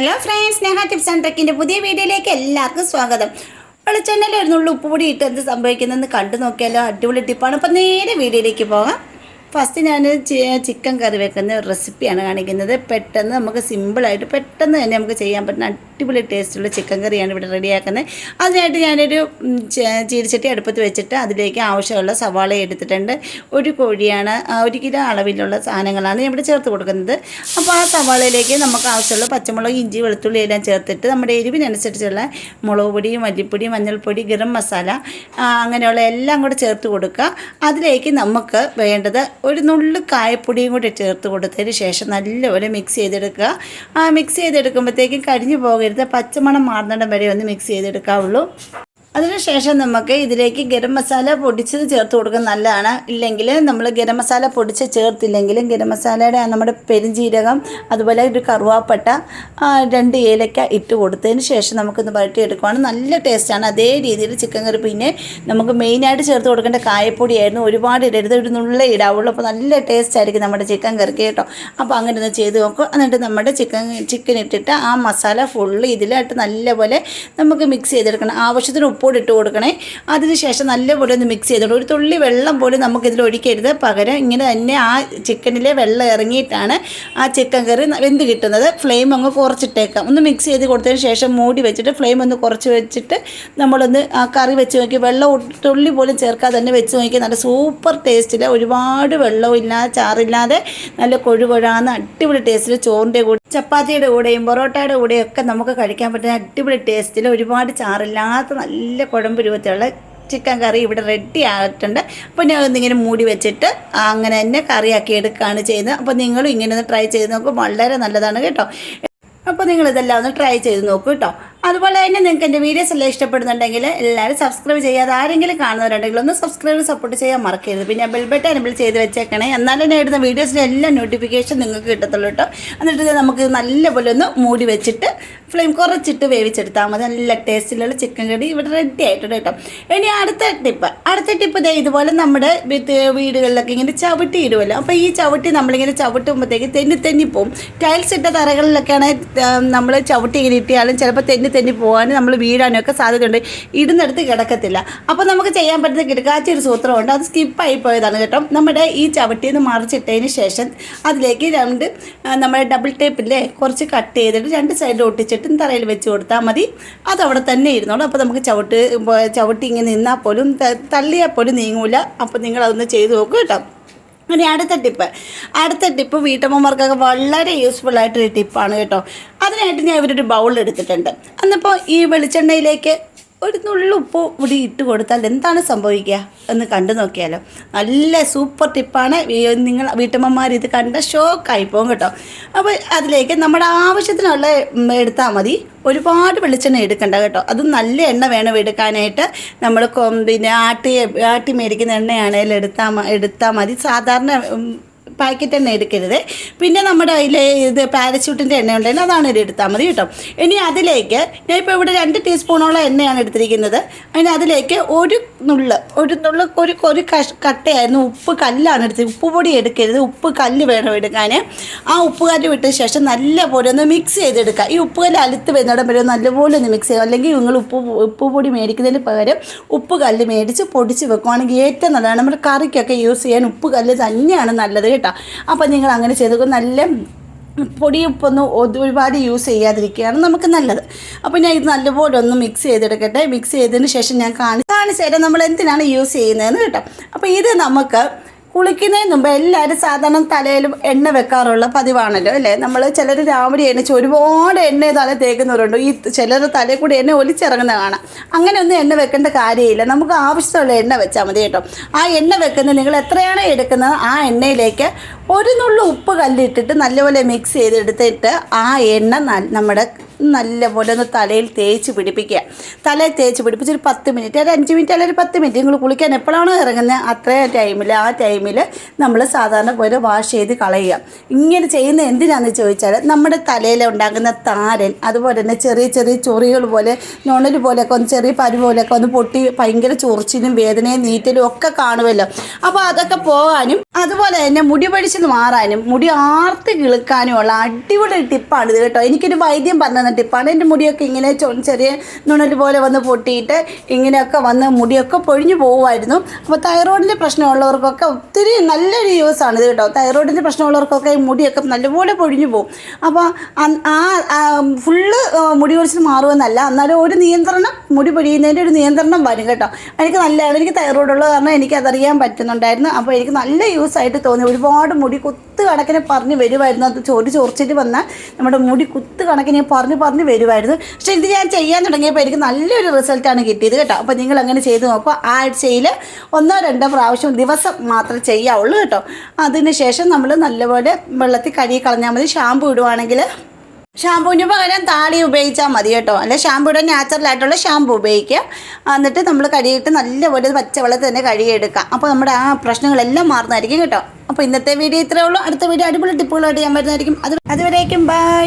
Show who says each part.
Speaker 1: Hello friends Sneha tips and ട്രക്കിന്റെ പുതിയ വീഡിയോയിലേക്ക് എല്ലാവർക്കും സ്വാഗതം. വെളിച്ചെണ്ണയിൽ ഒരു നുള്ളു ഉപ്പ് പൊടി ഇട്ട് എന്ത് സംഭവിക്കുന്നതെന്ന് കണ്ടു നോക്കിയാലോ? അടിപൊളി ടിപ്പാണ് അപ്പം നേരെ വീഡിയോയിലേക്ക് പോകാം. ഫസ്റ്റ് ഞാൻ ചിക്കൻ കറി വെക്കുന്ന ഒരു റെസിപ്പിയാണ് കാണിക്കുന്നത്. പെട്ടെന്ന് നമുക്ക് സിമ്പിളായിട്ട് പെട്ടെന്ന് തന്നെ നമുക്ക് ചെയ്യാൻ പറ്റുന്ന അടിപൊളി ടേസ്റ്റുള്ള ചിക്കൻ കറിയാണ് ഇവിടെ റെഡിയാക്കുന്നത് അതിനായിട്ട് ഞാനൊരു ചീരിച്ചട്ടി അടുപ്പത്ത് വെച്ചിട്ട് അതിലേക്ക് ആവശ്യമുള്ള സവാള എടുത്തിട്ടുണ്ട്. ഒരു കോഴിയാണ് ഒരു കിലോ അളവിലുള്ള സാധനങ്ങളാണ് ഇവിടെ ചേർത്ത് കൊടുക്കുന്നത്. അപ്പോൾ ആ സവാളയിലേക്ക് നമുക്ക് ആവശ്യമുള്ള പച്ചമുളക് ഇഞ്ചി വെളുത്തുള്ളി എല്ലാം ചേർത്തിട്ട് നമ്മുടെ എരിവിനനുസരിച്ചുള്ള മുളക് പൊടി മല്ലിപ്പൊടി മഞ്ഞൾപ്പൊടി ഗരം മസാല അങ്ങനെയുള്ള എല്ലാം കൂടെ ചേർത്ത് കൊടുക്കുക. അതിലേക്ക് നമുക്ക് വേണ്ടത് ഒരു നുള്ളു കായപ്പൊടിയും കൂടി ചേർത്ത് കൊടുത്തതിന് ശേഷം നല്ലപോലെ മിക്സ് ചെയ്തെടുക്കുക. ആ മിക്സ് ചെയ്തെടുക്കുമ്പോഴത്തേക്കും കരിഞ്ഞു പോകരുത്. പച്ചമണം മാറുന്നിടം വരെ ഒന്ന് മിക്സ് ചെയ്തെടുക്കാവുള്ളൂ. അതിനുശേഷം നമുക്ക് ഇതിലേക്ക് ഗരം മസാല പൊടിച്ചത് ചേർത്ത് കൊടുക്കുന്നത് നല്ലതാണ്. ഇല്ലെങ്കിൽ നമ്മൾ ഗരം മസാല പൊടിച്ച് ചേർത്തില്ലെങ്കിലും ഗരം മസാലയുടെ നമ്മുടെ പെരുംജീരകം അതുപോലെ ഒരു കറുവാപ്പട്ട രണ്ട് ഏലക്ക ഇട്ട് കൊടുത്തതിന് ശേഷം നമുക്കൊന്ന് വരട്ടിയെടുക്കുവാണ് നല്ല ടേസ്റ്റാണ് അതേ രീതിയിൽ ചിക്കൻ കറി പിന്നെ നമുക്ക് മെയിനായിട്ട് ചേർത്ത് കൊടുക്കേണ്ട കായപ്പൊടിയായിരുന്നു. ഒരുപാട് ഇടരുത്. ഒരു നുള്ള ഇടാവുള്ളൂ. അപ്പോൾ നല്ല ടേസ്റ്റ് ആയിരിക്കും നമ്മുടെ ചിക്കൻ കറിക്ക് കേട്ടോ. അപ്പോൾ അങ്ങനെ ഒന്ന് ചെയ്ത് നോക്കും. എന്നിട്ട് നമ്മുടെ ചിക്കൻ ചിക്കൻ ഇട്ടിട്ട് ആ മസാല ഫുള്ള് ഇതിലായിട്ട് നല്ലപോലെ നമുക്ക് മിക്സ് ചെയ്തെടുക്കണം. ആവശ്യത്തിന് ഉപ്പോട് ഇട്ട് കൊടുക്കണേ. അതിനുശേഷം നല്ലപോലെ ഒന്ന് മിക്സ് ചെയ്തോളൂ. ഒരു തുള്ളി വെള്ളം പോലും നമുക്കിതിൽ ഒഴിക്കരുത്. പകരം ഇങ്ങനെ തന്നെ ആ ചിക്കനിലെ വെള്ളം ഇറങ്ങിയിട്ടാണ് ആ ചിക്കൻ കറി വെന്ത് കിട്ടുന്നത്. ഫ്ലെയിം അങ്ങ് കുറച്ചിട്ടേക്കാം. ഒന്ന് മിക്സ് ചെയ്ത് കൊടുത്തതിന് ശേഷം മൂടി വെച്ചിട്ട് ഫ്ലെയിം ഒന്ന് കുറച്ച് വെച്ചിട്ട് നമ്മളൊന്ന് ആ കറി വെച്ച് നോക്കി. വെള്ളം തുള്ളി പോലും ചേർക്കാതെ തന്നെ വെച്ച് നോക്കി. നല്ല സൂപ്പർ ടേസ്റ്റിൽ ഒരുപാട് വെള്ളവും ഇല്ലാതെ ചാറില്ലാതെ നല്ല കൊഴുകൊഴാന്ന് അടിപൊളി ടേസ്റ്റിൽ ചോറിന്റെ കൂടെ ചപ്പാത്തിയുടെ കൂടെയും പൊറോട്ടയുടെ കൂടെയും ഒക്കെ നമുക്ക് കഴിക്കാൻ പറ്റുന്ന അടിപൊളി ടേസ്റ്റിൽ ഒരുപാട് ചാറില്ലാത്ത നല്ല കുഴമ്പ് രൂപത്തിലുള്ള ചിക്കൻ കറി ഇവിടെ റെഡി ആയിട്ടുണ്ട്. അപ്പോൾ ഞാൻ ഒന്നിങ്ങനെ മൂടി വെച്ചിട്ട് അങ്ങനെ തന്നെ കറിയാക്കി എടുക്കുകയാണ് ചെയ്യുന്നത്. അപ്പോൾ നിങ്ങളും ഇങ്ങനെ ഒന്ന് ട്രൈ ചെയ്ത് നോക്കും. വളരെ നല്ലതാണ് കേട്ടോ. അപ്പോൾ നിങ്ങൾ ഇതെല്ലാം ഒന്ന് ട്രൈ ചെയ്ത് നോക്കൂ കേട്ടോ. അതുപോലെ തന്നെ നിങ്ങൾക്ക് എന്റെ വീഡിയോസ് എല്ലാം ഇഷ്ടപ്പെടുന്നുണ്ടെങ്കിൽ എല്ലാവരും സബ്സ്ക്രൈബ് ചെയ്യാതെ ആരെങ്കിലും കാണുന്നവരുണ്ടെങ്കിൽ ഒന്ന് സബ്സ്ക്രൈബ് സപ്പോർട്ട് ചെയ്യാൻ മറക്കരുത്. പിന്നെ ബെൽ ബട്ടൺ എനബിൾ ചെയ്ത് വെച്ചേക്കണേ. എന്നാലും ഞാൻ ഇടുന്ന വീഡിയോസിന്റെ എല്ലാ നോട്ടിഫിക്കേഷൻ നിങ്ങൾക്ക് കിട്ടത്തുള്ളൂ കേട്ടോ. എന്നിട്ട് നമുക്ക് നല്ലപോലെ ഒന്ന് മൂടി വെച്ചിട്ട് ഫ്ലെയിം കുറച്ചിട്ട് വേവിച്ചെടുത്താൽ മതി. നല്ല ടേസ്റ്റിലുള്ള ചിക്കൻ കറി ഇവിടെ റെഡി ആയിട്ടുണ്ട് കേട്ടോ. ഇനി അടുത്ത ടിപ്പ് അടുത്ത ടിപ്പ് ഇതേ ഇതുപോലെ നമ്മുടെ വീടുകളിലൊക്കെ ഇങ്ങനെ ചവിട്ടി ഇടുമല്ലോ അപ്പോൾ ഈ ചവിട്ടി നമ്മളിങ്ങനെ ചവിട്ടുമ്പോഴത്തേക്ക് തെന്നി തെന്നി പോവും. ടൈൽസ് ഇട്ട തറകളിലൊക്കെയാണ് നമ്മൾ ചവിട്ടി ഇങ്ങനെ ഇട്ടിയാലും ചിലപ്പോൾ തെന്നി തെന്നി പോകാനും നമ്മൾ വീഴാനൊക്കെ സാധ്യതയുണ്ട്. ഇടുന്നിടത്ത് കിടക്കത്തില്ല. അപ്പോൾ നമുക്ക് ചെയ്യാൻ പറ്റുന്ന കിടക്കാച്ച ഒരു സൂത്രമുണ്ട്. അത് സ്കിപ്പായി പോയതാണ് കേട്ടോ. നമ്മുടെ ഈ ചവിട്ടിയിൽ നിന്ന് മറിച്ചിട്ടതിന് ശേഷം അതിലേക്ക് രണ്ട് നമ്മുടെ ഡബിൾ ടേപ്പില്ലേ കുറച്ച് കട്ട് ചെയ്തിട്ട് രണ്ട് സൈഡിൽ ഒട്ടിച്ചിട്ട് തറയിൽ വെച്ച് കൊടുത്താൽ മതി. അത് അവിടെ തന്നെ ഇരുന്നോളൂ. അപ്പോൾ നമുക്ക് ചവിട്ട് ചവിട്ടി ഇങ്ങനെ നിന്നാൽ പോലും തള്ളിയാൽ പോലും നീങ്ങൂല. അപ്പോൾ നിങ്ങൾ അതൊന്ന് ചെയ്ത് നോക്കും കേട്ടോ. ഇനി അടുത്ത ടിപ്പ് അടുത്ത ടിപ്പ് വീട്ടമ്മമാർക്കൊക്കെ വളരെ യൂസ്ഫുൾ ആയിട്ടൊരു ടിപ്പാണ് കേട്ടോ. അതിനായിട്ട് ഞാൻ ഇവരൊരു ബൗൾ എടുത്തിട്ടുണ്ട്. എന്നിപ്പോൾ ഈ വെളിച്ചെണ്ണയിലേക്ക് ഒരു നുള്ളു ഉപ്പ് കൂടി ഇട്ട് കൊടുത്താൽ എന്താണ് സംഭവിക്കുക? എന്ന് കണ്ടു നോക്കിയാലോ. നല്ല സൂപ്പർ ടിപ്പാണ് നിങ്ങൾ വീട്ടമ്മമാർ ഇത് കണ്ട ഷോക്കായി പോകും കേട്ടോ. അപ്പോൾ അതിലേക്ക് നമ്മുടെ ആവശ്യത്തിനുള്ള എടുത്താൽ മതി. ഒരുപാട് വെളിച്ചെണ്ണ എടുക്കണ്ട കേട്ടോ. അത് നല്ല എണ്ണ വേണം എടുക്കാനായിട്ട്. നമ്മൾ പിന്നെ ആട്ടി ആട്ടി മേടിക്കുന്ന എണ്ണയാണെങ്കിൽ എടുത്താൽ എടുത്താൽ മതി. സാധാരണ പാക്കറ്റ് എണ്ണ എടുക്കരുത്. പിന്നെ നമ്മുടെ അതിൽ ഇത് പാരച്യൂട്ടിന്റെ എണ്ണ ഉണ്ടെങ്കിൽ അതാണ് ഇത് എടുത്താൽ മതി കേട്ടോ. ഇനി അതിലേക്ക് ഞാൻ ഇപ്പോൾ ഇവിടെ രണ്ട് ടീസ്പൂണോളം എണ്ണയാണ് എടുത്തിരിക്കുന്നത്. അതിന് അതിലേക്ക് ഒരു നുള്ള് ഒരു നുള്ള് ഒരു ഒരു കഷ് കട്ടയായിരുന്നു. ഉപ്പ് കല്ലാണ് എടുത്തത്. ഉപ്പ് പൊടി എടുക്കരുത്. ഉപ്പ് കല്ല് വേണം എടുക്കാൻ ആ ഉപ്പ് കല്ല് വിട്ട ശേഷം നല്ലപോലെ ഒന്ന് മിക്സ് ചെയ്തെടുക്കുക. ഈ ഉപ്പ് കല്ല് അലുത്ത് വരുന്നിടം വരെ നല്ലപോലെ ഒന്ന് മിക്സ് ചെയ്യുക. അല്ലെങ്കിൽ നിങ്ങൾ ഉപ്പ് ഉപ്പ് പൊടി മേടിക്കുന്നതിന് പകരം ഉപ്പ് കല്ല് മേടിച്ച് പൊടിച്ച് വെക്കുകയാണെങ്കിൽ ഏറ്റവും നല്ലതാണ് നമ്മുടെ കറിക്കൊക്കെ യൂസ് ചെയ്യാൻ ഉപ്പ് കല്ല് തന്നെയാണ് നല്ലത് കേട്ടോ. അപ്പോൾ നിങ്ങൾ അങ്ങനെ ചെയ്ത് നല്ല പൊടിയുപ്പൊന്നും ഒ- ഒരുപാട് യൂസ് ചെയ്യാതിരിക്കുകയാണ് നമുക്ക് നല്ലത്. അപ്പോൾ ഞാൻ ഇത് നല്ലപോലെ ഒന്ന് മിക്സ് ചെയ്തെടുക്കട്ടെ. മിക്സ് ചെയ്തതിന് ശേഷം ഞാൻ കാണി കാണിച്ചു തരാം. നമ്മൾ എന്തിനാണ് യൂസ് ചെയ്യുന്നതെന്ന് കേട്ടോ. അപ്പോൾ ഇത് നമുക്ക് കുളിക്കുന്നതിന് മുമ്പ് എല്ലാവരും സാധാരണ തലയിലും എണ്ണ വെക്കാറുള്ള പതിവാണല്ലോ അല്ലേ? നമ്മൾ ചിലർ രാവിലെ എണ്ണിച്ച് ഒരുപാട് എണ്ണ തല തേക്കുന്നവരുണ്ട്. ഈ ചിലർ തലയിൽ കൂടി എണ്ണ ഒലിച്ചിറങ്ങുന്ന കാണാം. അങ്ങനെയൊന്നും എണ്ണ വെക്കേണ്ട കാര്യമില്ല. നമുക്ക് ആവശ്യമുള്ള എണ്ണ വെച്ചാൽ മതി കേട്ടോ. ആ എണ്ണ വെക്കുന്നത് നിങ്ങൾ എത്രയാണ് എടുക്കുന്നത് ആ എണ്ണയിലേക്ക് ഒരു നുള്ളു ഉപ്പ് കല്ലിട്ടിട്ട് നല്ലപോലെ മിക്സ് ചെയ്തെടുത്തിട്ട് ആ എണ്ണ നമ്മുടെ നല്ലപോലെ ഒന്ന് തലയിൽ തേച്ച് പിടിപ്പിക്കുക. തലയിൽ തേച്ച് പിടിപ്പിച്ച് ഒരു പത്ത് മിനിറ്റ് ഒരു അഞ്ച് മിനിറ്റ് അല്ലെങ്കിൽ ഒരു പത്ത് മിനിറ്റ് നിങ്ങൾ കുളിക്കാൻ എപ്പോഴാണോ ഇറങ്ങുന്നത് അത്രയും ടൈമിൽ ആ ടൈമിൽ നമ്മൾ സാധാരണ പോലെ വാഷ് ചെയ്ത് കളയുക. ഇങ്ങനെ ചെയ്യുന്ന എന്തിനാണെന്ന് ചോദിച്ചാൽ നമ്മുടെ തലയിൽ ഉണ്ടാകുന്ന താരൻ അതുപോലെ തന്നെ ചെറിയ ചെറിയ ചൊറികൾ പോലെ ഞൊണൽ പോലെയൊക്കെ ഒന്ന് ചെറിയ പരു പോലെയൊക്കെ ഒന്ന് പൊട്ടി ഭയങ്കര ചൊറിച്ചിലും വേദനയും നീറ്റലും ഒക്കെ കാണുമല്ലോ. അപ്പോൾ അതൊക്കെ പോകാനും അതുപോലെ തന്നെ മുടി പഠിച്ച് മാറാനും മുടി ആർത്ത് കിളുക്കാനുമുള്ള അടിപൊളി ടിപ്പാണ് ഇത് കേട്ടോ. എനിക്കൊരു വൈദ്യം പറഞ്ഞു തന്ന ടിപ്പാണ്. എന്റെ മുടിയൊക്കെ ഇങ്ങനെ ചെറിയ നുണൽ പോലെ വന്ന് പൊട്ടിയിട്ട് ഇങ്ങനെയൊക്കെ വന്ന് മുടിയൊക്കെ പൊഴിഞ്ഞു പോകുമായിരുന്നു അപ്പോൾ തൈറോയിഡിന്റെ പ്രശ്നമുള്ളവർക്കൊക്കെ ഒത്തിരി നല്ലൊരു യൂസ് ആണ് ഇത് കേട്ടോ. തൈറോയിഡിന്റെ പ്രശ്നമുള്ളവർക്കൊക്കെ ഈ മുടിയൊക്കെ നല്ലപോലെ പൊഴിഞ്ഞു പോകും അപ്പോൾ ആ ഫുള്ള് മുടി കൊഴിച്ചിൽ മാറുമെന്നല്ല എന്നാലും ഒരു നിയന്ത്രണം മുടി പൊഴിയുന്നതിന്റെ ഒരു നിയന്ത്രണം വരും കേട്ടോ. എനിക്ക് നല്ലതാണ്. എനിക്ക് തൈറോയിഡ് ഉള്ളത് കാരണം എനിക്കതറിയാൻ പറ്റുന്നുണ്ടായിരുന്നു. അപ്പോൾ എനിക്ക് നല്ല യൂസ് ആയിട്ട് തോന്നി. ഒരുപാട് മുടി കുത്ത് കണക്കിന് പറഞ്ഞ് വരുമായിരുന്നു അത് ചോരി ചോർച്ചിട്ട് വന്നാൽ നമ്മുടെ മുടി കുത്ത് കണക്കിന് പറഞ്ഞ് പറഞ്ഞ് വരുമായിരുന്നു പക്ഷേ ഇത് ഞാൻ ചെയ്യാൻ തുടങ്ങിയപ്പോൾ എനിക്ക് നല്ലൊരു റിസൾട്ടാണ് കിട്ടിയത് കേട്ടോ. അപ്പോൾ നിങ്ങൾ അങ്ങനെ ചെയ്ത് നോക്കുക ആഴ്ചയിൽ ഒന്നോ രണ്ടോ പ്രാവശ്യം ദിവസം മാത്രമേ ചെയ്യാവുള്ളൂ കേട്ടോ. അതിന് ശേഷം നമ്മൾ നല്ലപോലെ വെള്ളത്തിൽ കഴുകി കളഞ്ഞാൽ മതി. ഷാമ്പു ഇടുവാണെങ്കിൽ ഷാമ്പുവിന് പകരം താളി ഉപയോഗിച്ചാൽ മതി കേട്ടോ. അല്ലെങ്കിൽ ഷാമ്പുയുടെ നാച്ചുറൽ ആയിട്ടുള്ള ഷാമ്പു ഉപയോഗിക്കുക. എന്നിട്ട് നമ്മൾ കഴുകിയിട്ട് നല്ലപോലെ പച്ചവെള്ളത്തിൽ തന്നെ കഴുകിയെടുക്കാം. അപ്പോൾ നമ്മുടെ ആ പ്രശ്നങ്ങളെല്ലാം മാറുന്നതായിരിക്കും കേട്ടോ. അപ്പോൾ ഇന്നത്തെ വീഡിയോ ഇത്രയേ ഉള്ളൂ. അടുത്ത വീഡിയോ അടിപൊളി ടിപ്പുകളായിട്ട് ഞാൻ വരുന്നതായിരിക്കും. അത് അതുവരേക്കും ബൈ